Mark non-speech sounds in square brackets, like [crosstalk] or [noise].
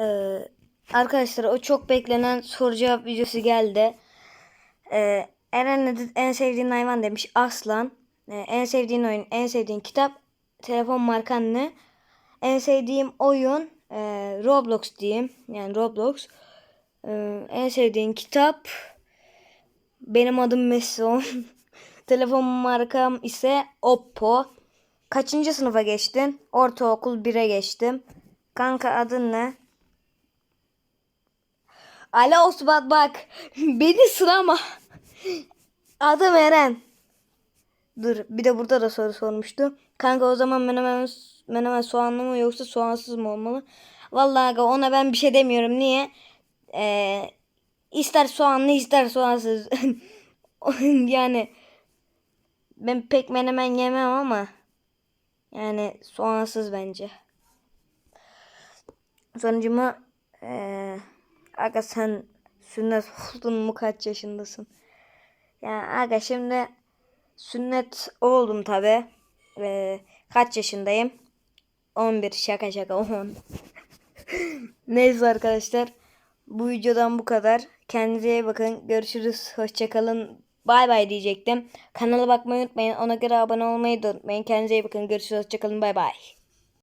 Ee, arkadaşlar o çok beklenen soru cevap videosu geldi. Ee, Eren en sevdiğin hayvan demiş aslan. Ee, en sevdiğin oyun, en sevdiğin kitap, telefon markan ne? En sevdiğim oyun e, Roblox diyeyim. Yani Roblox. Ee, en sevdiğin kitap benim adım Mesut. [laughs] telefon markam ise Oppo. Kaçıncı sınıfa geçtin? Ortaokul 1'e geçtim. Kanka adın ne? Ala Osman bak. Beni sınama. Adım Eren. Dur bir de burada da soru sormuştu. Kanka o zaman menemen, menemen soğanlı mı yoksa soğansız mı olmalı? Vallahi ona ben bir şey demiyorum. Niye? Ee, ister soğanlı ister soğansız. [laughs] yani ben pek menemen yemem ama yani soğansız bence. Sonucuma eee aga sen sünnet oldun mu kaç yaşındasın? Yani aga şimdi sünnet oldum tabi. Ve kaç yaşındayım? 11 şaka şaka 10. [laughs] Neyse arkadaşlar. Bu videodan bu kadar. Kendinize iyi bakın. Görüşürüz. Hoşçakalın. Bay bay diyecektim. Kanala bakmayı unutmayın. Ona göre abone olmayı da unutmayın. Kendinize iyi bakın. Görüşürüz. Hoşçakalın. Bay bay.